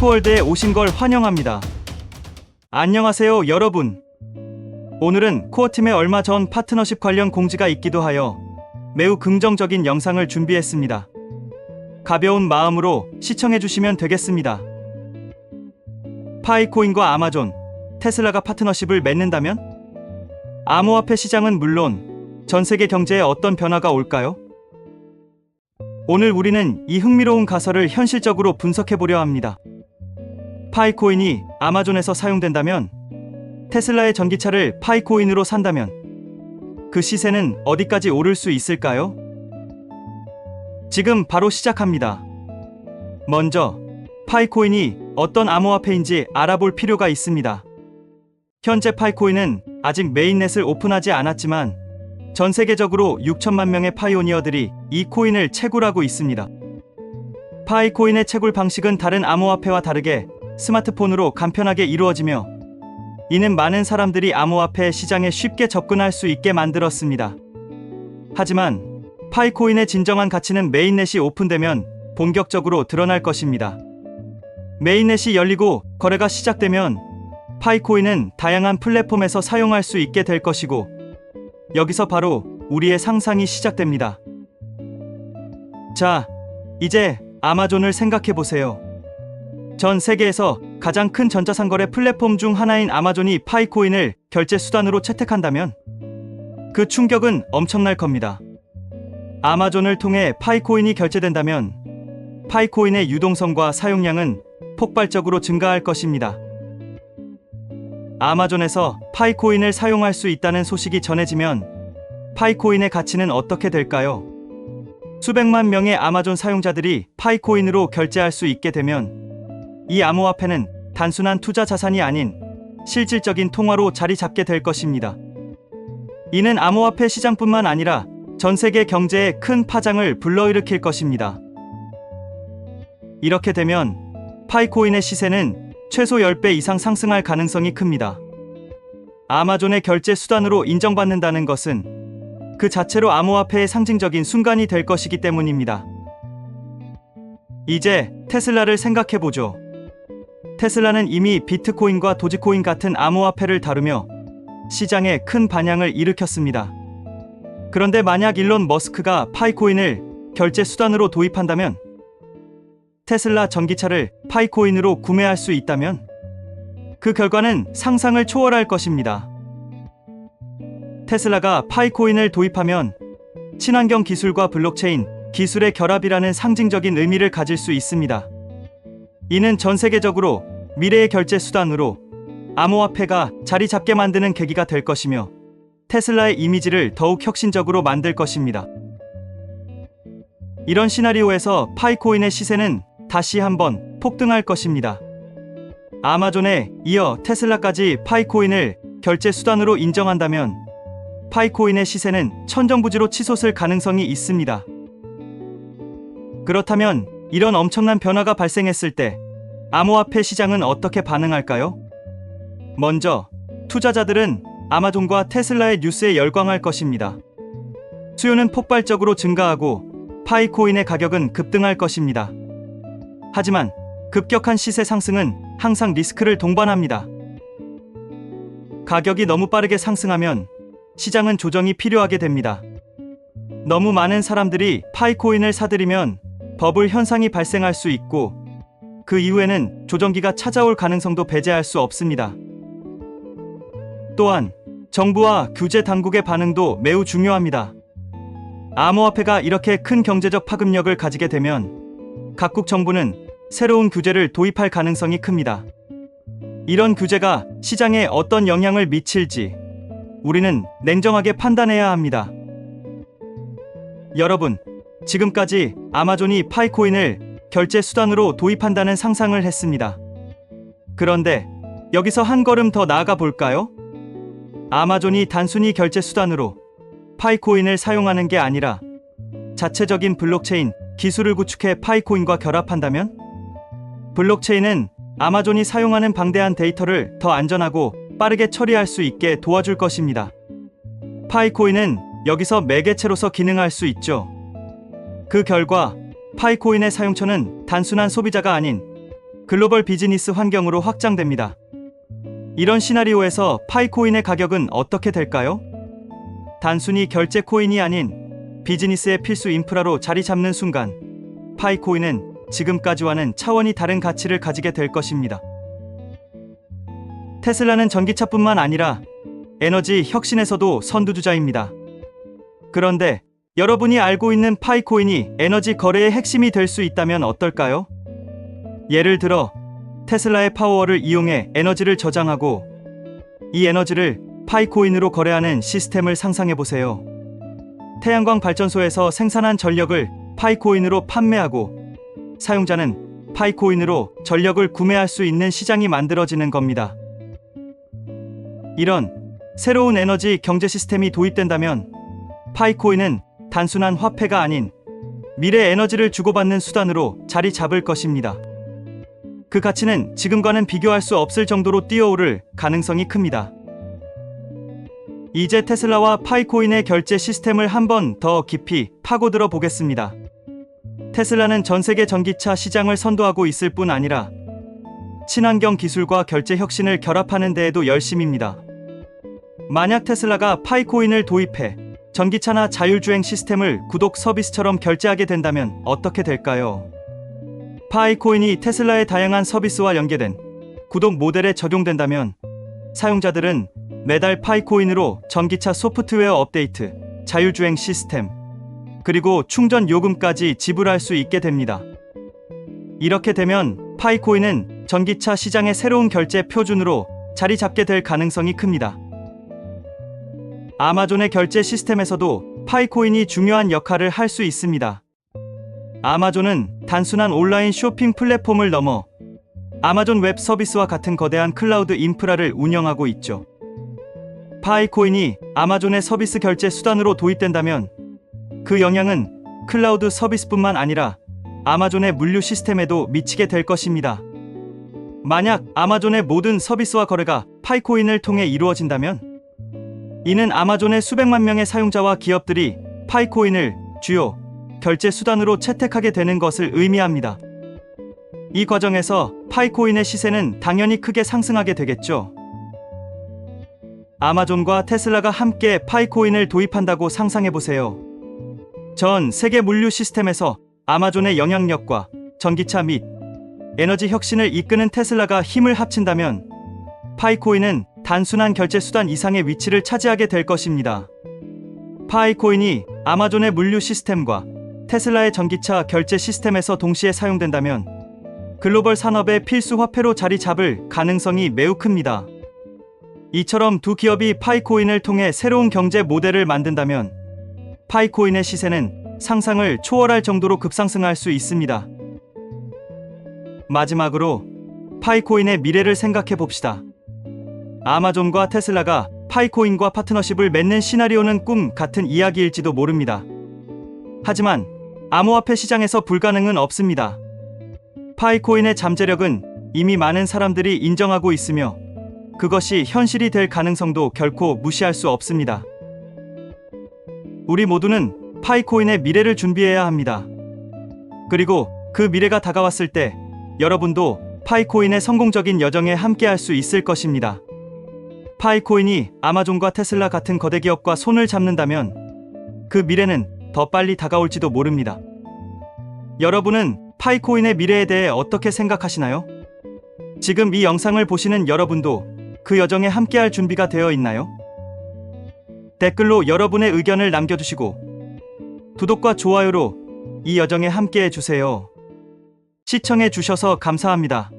파이코월드에 오신 걸 환영합니다. 안녕하세요, 여러분. 오늘은 코어팀에 얼마 전 파트너십 관련 공지가 있기도 하여 매우 긍정적인 영상을 준비했습니다. 가벼운 마음으로 시청해 주시면 되겠습니다. 파이코인과 아마존, 테슬라가 파트너십을 맺는다면? 암호화폐 시장은 물론 전 세계 경제에 어떤 변화가 올까요? 오늘 우리는 이 흥미로운 가설을 현실적으로 분석해 보려 합니다. 파이코인이 아마존에서 사용된다면, 테슬라의 전기차를 파이코인으로 산다면, 그 시세는 어디까지 오를 수 있을까요? 지금 바로 시작합니다. 먼저, 파이코인이 어떤 암호화폐인지 알아볼 필요가 있습니다. 현재 파이코인은 아직 메인넷을 오픈하지 않았지만 전 세계적으로 6천만 명의 파이오니어들이 이 코인을 채굴하고 있습니다. 파이코인의 채굴 방식은 다른 암호화폐와 다르게 스마트폰으로 간편하게 이루어지며 이는 많은 사람들이 암호화폐 시장에 쉽게 접근할 수 있게 만들었습니다. 하지만 파이코인의 진정한 가치는 메인넷이 오픈되면 본격적으로 드러날 것입니다. 메인넷이 열리고 거래가 시작되면 파이코인은 다양한 플랫폼에서 사용할 수 있게 될 것이고 여기서 바로 우리의 상상이 시작됩니다. 자, 이제 아마존을 생각해 보세요. 전 세계에서 가장 큰 전자상거래 플랫폼 중 하나인 아마존이 파이코인을 결제 수단으로 채택한다면 그 충격은 엄청날 겁니다. 아마존을 통해 파이코인이 결제된다면 파이코인의 유동성과 사용량은 폭발적으로 증가할 것입니다. 아마존에서 파이코인을 사용할 수 있다는 소식이 전해지면 파이코인의 가치는 어떻게 될까요? 수백만 명의 아마존 사용자들이 파이코인으로 결제할 수 있게 되면 이 암호화폐는 단순한 투자 자산이 아닌 실질적인 통화로 자리 잡게 될 것입니다. 이는 암호화폐 시장뿐만 아니라 전 세계 경제에 큰 파장을 불러일으킬 것입니다. 이렇게 되면 파이코인의 시세는 최소 10배 이상 상승할 가능성이 큽니다. 아마존의 결제 수단으로 인정받는다는 것은 그 자체로 암호화폐의 상징적인 순간이 될 것이기 때문입니다. 이제 테슬라를 생각해 보죠. 테슬라는 이미 비트코인과 도지코인 같은 암호화폐를 다루며 시장에 큰 반향을 일으켰습니다. 그런데 만약 일론 머스크가 파이코인을 결제 수단으로 도입한다면 테슬라 전기차를 파이코인으로 구매할 수 있다면 그 결과는 상상을 초월할 것입니다. 테슬라가 파이코인을 도입하면 친환경 기술과 블록체인 기술의 결합이라는 상징적인 의미를 가질 수 있습니다. 이는 전 세계적으로 미래의 결제 수단으로 암호화폐가 자리 잡게 만드는 계기가 될 것이며 테슬라의 이미지를 더욱 혁신적으로 만들 것입니다. 이런 시나리오에서 파이코인의 시세는 다시 한번 폭등할 것입니다. 아마존에 이어 테슬라까지 파이코인을 결제 수단으로 인정한다면 파이코인의 시세는 천정부지로 치솟을 가능성이 있습니다. 그렇다면 이런 엄청난 변화가 발생했을 때 암호화폐 시장은 어떻게 반응할까요? 먼저 투자자들은 아마존과 테슬라의 뉴스에 열광할 것입니다. 수요는 폭발적으로 증가하고 파이코인의 가격은 급등할 것입니다. 하지만 급격한 시세 상승은 항상 리스크를 동반합니다. 가격이 너무 빠르게 상승하면 시장은 조정이 필요하게 됩니다. 너무 많은 사람들이 파이코인을 사들이면 버블 현상이 발생할 수 있고 그 이후에는 조정기가 찾아올 가능성도 배제할 수 없습니다. 또한 정부와 규제 당국의 반응도 매우 중요합니다. 암호화폐가 이렇게 큰 경제적 파급력을 가지게 되면 각국 정부는 새로운 규제를 도입할 가능성이 큽니다. 이런 규제가 시장에 어떤 영향을 미칠지 우리는 냉정하게 판단해야 합니다. 여러분, 지금까지 아마존이 파이코인을 결제 수단으로 도입한다는 상상을 했습니다. 그런데 여기서 한 걸음 더 나아가 볼까요? 아마존이 단순히 결제 수단으로 파이코인을 사용하는 게 아니라 자체적인 블록체인 기술을 구축해 파이코인과 결합한다면 블록체인은 아마존이 사용하는 방대한 데이터를 더 안전하고 빠르게 처리할 수 있게 도와줄 것입니다. 파이코인은 여기서 매개체로서 기능할 수 있죠. 그 결과 파이코인의 사용처는 단순한 소비자가 아닌 글로벌 비즈니스 환경으로 확장됩니다. 이런 시나리오에서 파이코인의 가격은 어떻게 될까요? 단순히 결제 코인이 아닌 비즈니스의 필수 인프라로 자리 잡는 순간 파이코인은 지금까지와는 차원이 다른 가치를 가지게 될 것입니다. 테슬라는 전기차뿐만 아니라 에너지 혁신에서도 선두주자입니다. 그런데 여러분이 알고 있는 파이코인이 에너지 거래의 핵심이 될 수 있다면 어떨까요? 예를 들어 테슬라의 파워를 이용해 에너지를 저장하고 이 에너지를 파이코인으로 거래하는 시스템을 상상해 보세요. 태양광 발전소에서 생산한 전력을 파이코인으로 판매하고 사용자는 파이코인으로 전력을 구매할 수 있는 시장이 만들어지는 겁니다. 이런 새로운 에너지 경제 시스템이 도입된다면 파이코인은 단순한 화폐가 아닌 미래 에너지를 주고받는 수단으로 자리 잡을 것입니다. 그 가치는 지금과는 비교할 수 없을 정도로 뛰어오를 가능성이 큽니다. 이제 테슬라와 파이코인의 결제 시스템을 한번 더 깊이 파고들어 보겠습니다. 테슬라는 전 세계 전기차 시장을 선도하고 있을 뿐 아니라 친환경 기술과 결제 혁신을 결합하는 데에도 열심입니다. 만약 테슬라가 파이코인을 도입해 전기차나 자율주행 시스템을 구독 서비스처럼 결제하게 된다면 어떻게 될까요? 파이코인이 테슬라의 다양한 서비스와 연계된 구독 모델에 적용된다면 사용자들은 매달 파이코인으로 전기차 소프트웨어 업데이트, 자율주행 시스템, 그리고 충전 요금까지 지불할 수 있게 됩니다. 이렇게 되면 파이코인은 전기차 시장의 새로운 결제 표준으로 자리 잡게 될 가능성이 큽니다. 아마존의 결제 시스템에서도 파이코인이 중요한 역할을 할 수 있습니다. 아마존은 단순한 온라인 쇼핑 플랫폼을 넘어 아마존 웹 서비스와 같은 거대한 클라우드 인프라를 운영하고 있죠. 파이코인이 아마존의 서비스 결제 수단으로 도입된다면 그 영향은 클라우드 서비스뿐만 아니라 아마존의 물류 시스템에도 미치게 될 것입니다. 만약 아마존의 모든 서비스와 거래가 파이코인을 통해 이루어진다면 이는 아마존의 수백만 명의 사용자와 기업들이 파이코인을 주요 결제 수단으로 채택하게 되는 것을 의미합니다. 이 과정에서 파이코인의 시세는 당연히 크게 상승하게 되겠죠. 아마존과 테슬라가 함께 파이코인을 도입한다고 상상해 보세요. 전 세계 물류 시스템에서 아마존의 영향력과 전기차 및 에너지 혁신을 이끄는 테슬라가 힘을 합친다면 파이코인은 단순한 결제 수단 이상의 위치를 차지하게 될 것입니다. 파이코인이 아마존의 물류 시스템과 테슬라의 전기차 결제 시스템에서 동시에 사용된다면 글로벌 산업의 필수 화폐로 자리 잡을 가능성이 매우 큽니다. 이처럼 두 기업이 파이코인을 통해 새로운 경제 모델을 만든다면 파이코인의 시세는 상상을 초월할 정도로 급상승할 수 있습니다. 마지막으로 파이코인의 미래를 생각해 봅시다. 아마존과 테슬라가 파이코인과 파트너십을 맺는 시나리오는 꿈 같은 이야기일지도 모릅니다. 하지만 암호화폐 시장에서 불가능은 없습니다. 파이코인의 잠재력은 이미 많은 사람들이 인정하고 있으며 그것이 현실이 될 가능성도 결코 무시할 수 없습니다. 우리 모두는 파이코인의 미래를 준비해야 합니다. 그리고 그 미래가 다가왔을 때 여러분도 파이코인의 성공적인 여정에 함께할 수 있을 것입니다. 파이코인이 아마존과 테슬라 같은 거대 기업과 손을 잡는다면 그 미래는 더 빨리 다가올지도 모릅니다. 여러분은 파이코인의 미래에 대해 어떻게 생각하시나요? 지금 이 영상을 보시는 여러분도 그 여정에 함께할 준비가 되어 있나요? 댓글로 여러분의 의견을 남겨주시고 구독과 좋아요로 이 여정에 함께해 주세요. 시청해 주셔서 감사합니다.